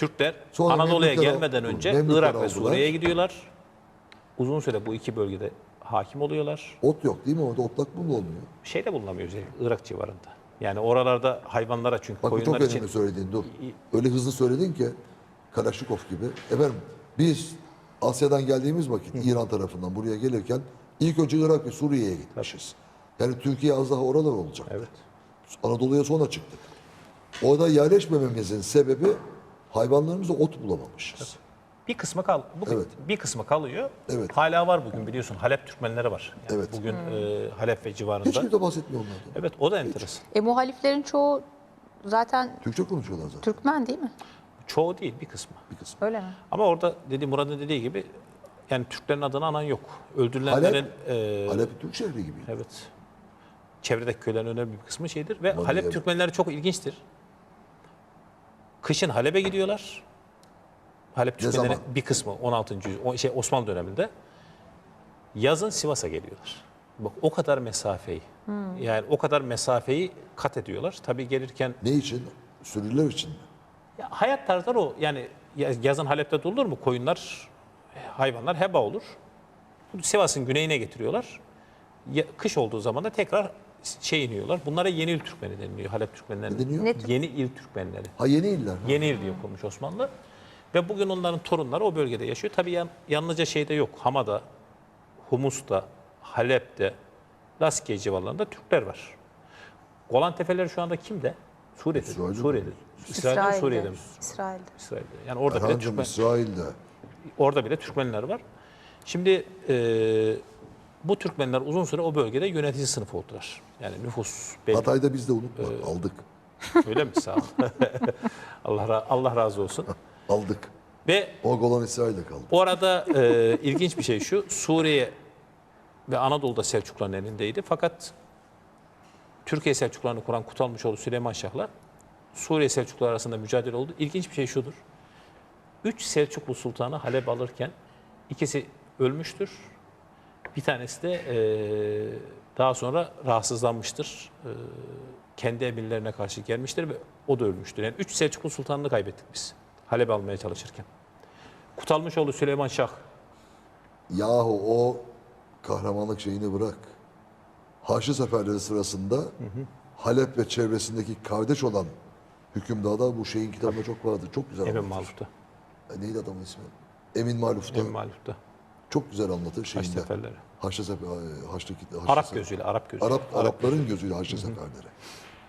Türkler Sonra Anadolu'ya Memlükler gelmeden önce Memlükler Irak ve. Suriye'ye gidiyorlar. Uzun süre bu iki bölgede hakim oluyorlar. Ot yok değil mi orada? Otlak mı olmuyor? Şey de bulunamıyor özellikle Irak civarında. Yani oralarda hayvanlara çünkü Bak bu koyunlar çok için önemli söylediğin dur. Öyle hızlı söyledin ki Kalaşnikov gibi. Efendim biz Asya'dan geldiğimiz vakit İran tarafından buraya gelirken ilk önce Irak ve Suriye'ye gitmişiz. Yani Türkiye az daha oralar olacak. Evet. Anadolu'ya sonra çıktık. Orada yerleşmememizin sebebi hayvanlarımıza ot bulamamışız. Bir kısmı kal bugün Evet. bir kısmı kalıyor. Evet. Hala var bugün biliyorsun. Halep Türkmenleri var. Yani Evet. Bugün e, Halep ve civarında. Hiç kimse bahsetmiyor onlardan. Evet o da enteresan. E muhaliflerin çoğu zaten Türkçe konuşuyorlar zaten Türkmen değil mi? Çoğu değil bir kısmı. bir kısmı. Öyle mi? Ama orada dedi Murat'ın dediği gibi yani Türklerin adını anan yok. Öldürülenlerin e, Halep Türk şehri gibi. evet. Çevredeki köylerin önemli bir kısmı şeydir ve Vallahi Halep evet. Türkmenleri çok ilginçtir. Kışın Halep'e gidiyorlar. Halep Ne Türkmenleri zaman? bir kısmı 16. yüz- o şey Osmanlı döneminde. Yazın Sivas'a geliyorlar. Bak o kadar mesafeyi. Yani o kadar mesafeyi kat ediyorlar. Tabii gelirken Ne için? Sürüler için mi? ya hayat tarzları o. Yani ya- yazın Halep'te durulur mu? Koyunlar, hayvanlar heba olur. Sivas'ın güneyine getiriyorlar. Ya- kış olduğu zaman da tekrar şey iniyorlar. Bunlara yeni il Türkmeni deniliyor. Halep Türkmenleri. Ne deniyor? Ne Yeni il Türkmenleri. Ha yeni iller. Yeni il diye kurmuş Osmanlı. Ve bugün onların torunları o bölgede yaşıyor. Tabii yan, yalnızca şeyde yok. Hama'da, Humus'ta, Halep'te, Laskiye civarlarında Türkler var. Golan Tepeleri şu anda kimde? Suriye'de. İsrail'de Suriye'de. İsrail'de mi, Suriye'de mi? İsrail'de. İsrail'de. Yani orada bile Türkmen, İsrail'de. orada bile Türkmenler var. Şimdi e, bu Türkmenler uzun süre o bölgede yönetici sınıf oldular. Yani nüfus belli. Hatay'da biz de unutma. Aldık. Öyle mi? Sağ ol. Allah, Allah razı olsun. Aldık. Ve O Golan İsrail'de kaldı. Orada e, ilginç bir şey şu, Suriye ve Anadolu'da Selçukluların elindeydi. Fakat Türkiye Selçuklularını kuran Kutalmışoğlu Süleyman Şah'la Suriye Selçukluları arasında mücadele oldu. İlginç bir şey şudur. Üç Selçuklu Sultanı Halep alırken ikisi ölmüştür. Bir tanesi de e, daha sonra rahatsızlanmıştır. E, kendi emirlerine karşı gelmiştir ve o da ölmüştür. Yani üç Selçuklu Sultanını kaybettik biz Halep almaya çalışırken. Kutalmışoğlu Süleyman Şah Yahu o kahramanlık şeyini bırak. Haçlı seferleri sırasında Halep ve çevresindeki kardeş olan hükümdarlar bu şeyin kitabında çok vardı. Çok güzel Emin. Maluf'ta. E, Neydi adamın ismi? Emin Maluf'ta. Emin Maluf'ta. Çok güzel anlatır şeyinde. seferleri. Haçlı sefer, Haçlı, Haçlı Arap sefer- gözüyle, Arap gözüyle. Arap, Arapların gözüyle Haçlı seferleri.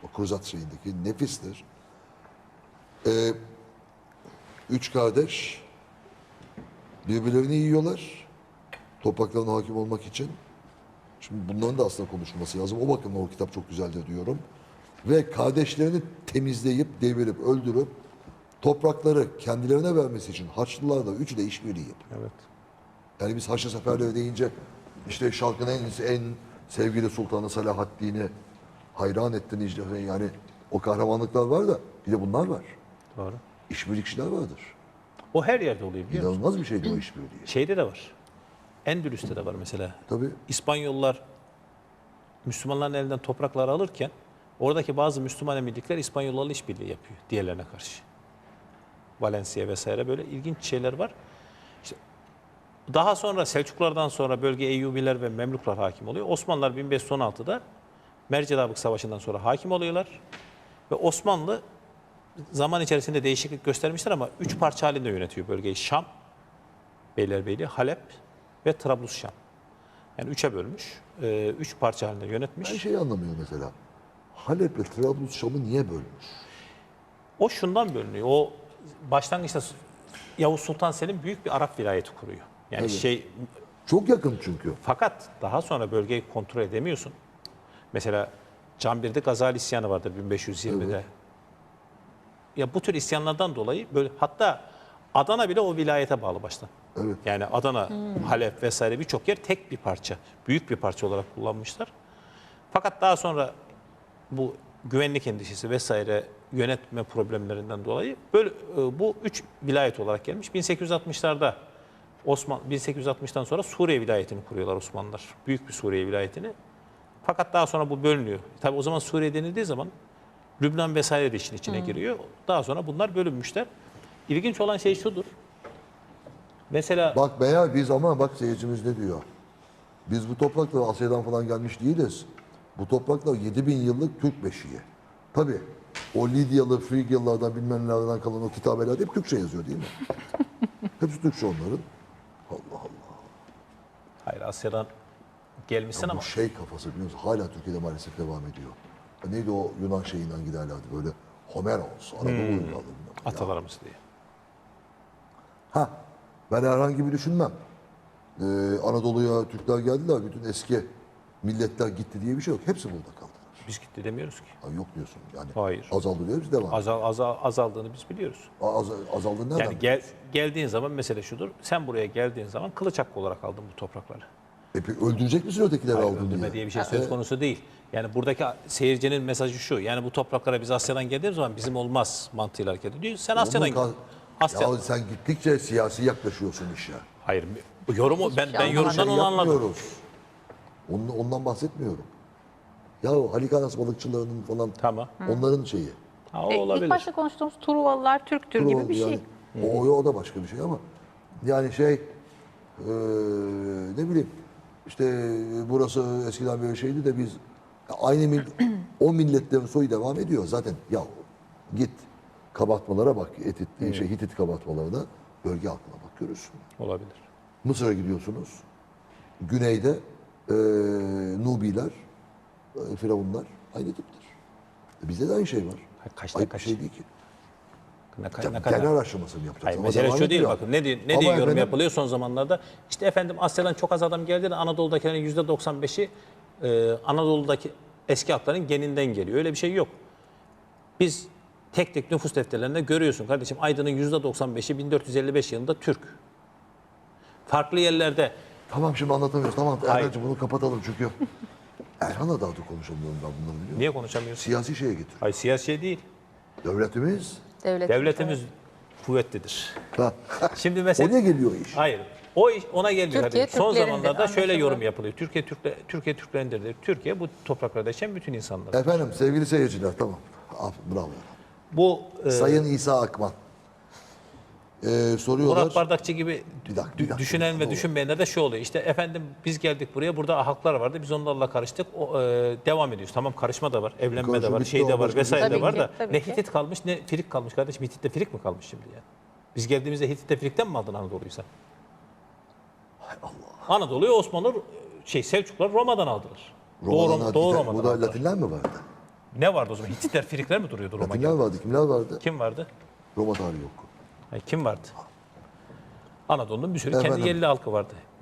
O Kruzat şeyindeki nefistir. Ee, üç kardeş birbirlerini yiyorlar. Topraklarına hakim olmak için. Şimdi bunların da aslında konuşulması lazım. O bakımdan o kitap çok güzeldir diyorum. Ve kardeşlerini temizleyip, devirip, öldürüp toprakları kendilerine vermesi için Haçlılar da üçü de işbirliği yapıyor. Evet. Yani biz Haçlı Seferleri deyince işte şarkın en, en sevgili Sultanı Salahaddin'i hayran ettin işte yani o kahramanlıklar var da bir de bunlar var. Doğru. İşbirlikçiler vardır. O her yerde oluyor biliyor musun? İnanılmaz bir şeydi o işbirliği. Şeyde de var. Endülüs'te de var mesela. Tabii. İspanyollar Müslümanların elinden toprakları alırken oradaki bazı Müslüman emirlikler İspanyollarla işbirliği yapıyor diğerlerine karşı. Valencia vesaire böyle ilginç şeyler var. Daha sonra Selçuklulardan sonra bölge Eyyubiler ve Memluklar hakim oluyor. Osmanlılar 1516'da Mercedabık Savaşı'ndan sonra hakim oluyorlar. Ve Osmanlı zaman içerisinde değişiklik göstermişler ama üç parça halinde yönetiyor bölgeyi. Şam, Beylerbeyi, Halep ve Trablusşam. Yani üçe bölmüş. Ee, üç parça halinde yönetmiş. Ben şeyi anlamıyorum mesela. Halep ile Trablus Şam'ı niye bölmüş? O şundan bölünüyor. O başlangıçta Yavuz Sultan Selim büyük bir Arap vilayeti kuruyor. Yani Evet. şey Çok yakın çünkü. fakat daha sonra bölgeyi kontrol edemiyorsun. Mesela Canbir'de Gazali isyanı vardır 1520'de. Ya bu tür isyanlardan dolayı böyle hatta Adana bile o vilayete bağlı baştan. Evet. Yani Adana, Halep vesaire birçok yer tek bir parça, büyük bir parça olarak kullanmışlar. Fakat daha sonra bu güvenlik endişesi vesaire yönetme problemlerinden dolayı böyle e, bu üç vilayet olarak gelmiş. 1860'larda Osman 1860'tan sonra Suriye vilayetini kuruyorlar Osmanlılar. Büyük bir Suriye vilayetini. Fakat daha sonra bu bölünüyor. Tabi o zaman Suriye denildiği zaman Lübnan vesaire de işin içine giriyor. Daha sonra bunlar bölünmüşler. ilginç olan şey şudur. Mesela Bak veya biz ama bak seyircimiz ne diyor. Biz bu topraklara Asya'dan falan gelmiş değiliz. Bu topraklar 7000 yıllık Türk beşiği. Tabi o Lidyalı, Frigyalılardan bilmem nelerden kalan o kitabeler hep Türkçe yazıyor değil mi? Hepsi Türkçe onların. Allah Allah. hayır Asya'dan gelmişsin ama Bu şey kafası biliyor musun? Hala Türkiye'de maalesef devam ediyor. Neydi o Yunan şeyinden giderlerdi böyle Homeros, Anadolu Hmm. Ya. atalarımız diye. Ha, ben herhangi bir düşünmem. Ee, Anadolu'ya Türkler geldiler, bütün eski milletler gitti diye bir şey yok. Hepsi burada kaldılar. Biz gitti demiyoruz ki. Ha, yok diyorsun yani. Hayır. Azaldı diyoruz, devam. Azal, azal, azaldığını biz biliyoruz. Az, azaldı nereden? Yani gel, geldiğin zaman mesele şudur. Sen buraya geldiğin zaman kılıç hakkı olarak aldın bu toprakları. E, peki öldürecek misin ötekileri Hayır, aldın öldürme diye? diye bir şey söz konusu değil. Yani buradaki seyircinin mesajı şu. Yani bu topraklara biz Asya'dan geldiğimiz zaman bizim olmaz mantığıyla hareket ediyor. Sen Asya'dan Onun kal- Asya. Ya sen gittikçe siyasi yaklaşıyorsun işe. Hayır. Yorumu ben ben yorumdan onu anladım. Yapmıyoruz. Onun, ondan bahsetmiyorum. Ya o Halikanas balıkçılarının falan Tamam. onların şeyi. Ha, o E, olabilir. İlk başta konuştuğumuz Truvalılar Türktür gibi bir şey. Yani, o, o da başka bir şey ama yani şey eee, ne bileyim işte burası eskiden böyle şeydi de biz aynı mil, o milletlerin soyu devam ediyor zaten ya git kabartmalara bak Etit, şey, Hitit kabartmalarına bölge halkına bak görürsün. Olabilir. Mısır'a gidiyorsunuz. Güneyde eee Nubiler, Firavunlar aynı tiptir. E bizde de aynı şey var. Kaçta Ayıp bir kaç? şey değil ki. Ne, Tabii ne kadar? genel araştırmasını yapacağız. Hayır mesele şu değil bakın. Ne diye, ne Ama diye yorum efendim, yapılıyor son zamanlarda? İşte efendim Asya'dan çok az adam geldi de Anadolu'dakilerin yüzde 95'i e, Anadolu'daki eski hatların geninden geliyor. Öyle bir şey yok. Biz tek tek nüfus defterlerinde görüyorsun kardeşim Aydın'ın yüzde 95'i 1455 yılında Türk. Farklı yerlerde Tamam şimdi anlatamıyoruz. Tamam Hayır. Bunu kapatalım çünkü. Erhan'la daha da konuşamıyorum ben bunları biliyor musun? niye konuşamıyorsun? Siyasi şeye getiriyor. Hayır siyasi şey değil. Devletimiz. Devlet. Devletimiz kuvvetlidir. Ha. Şimdi mesela Oraya geliyor iş. Hayır. O iş ona gelmiyor. Türkiye kardeşim. Son Türklerindir, zamanlarda şöyle anlaşıldı. yorum yapılıyor. Türkiye Türkle, Türkiye Türklerindir. Türkiye bu topraklarda yaşayan bütün insanlar. Efendim sevgili seyirciler tamam. Af- Bravo. Bu e, Sayın İsa Akman. Ee, soruyorlar. Murat Bardakçı gibi Bir dakika, bir dakika. düşünen ve düşünmeyenler de şu oluyor. İşte efendim biz geldik buraya burada haklar vardı. Biz onlarla karıştık. O, e, devam ediyoruz. Tamam karışma da var, evlenme de Karışma var, bitti, şey de o var başka vesaire de var da tabii ne ki. Hitit kalmış ne Firik kalmış kardeşim. Hitit'te Firik mi kalmış şimdi yani? Biz geldiğimizde Hitit'te Firik'ten mi aldın Anadolu'yu sen? Allah. Anadolu'yu Osmanlı şey Selçuklar Roma'dan aldılar. Roma'dan Doğu Bu Roma'dan da aldılar. Latinler mi vardı? Ne vardı o zaman? Hititler, Firikler mi duruyordu Roma? Latinler vardı. Kimler vardı? Kim vardı? Roma tarihi yok. Kim vardı? Anadolu'nun bir sürü kendi Efendim? yerli halkı vardı.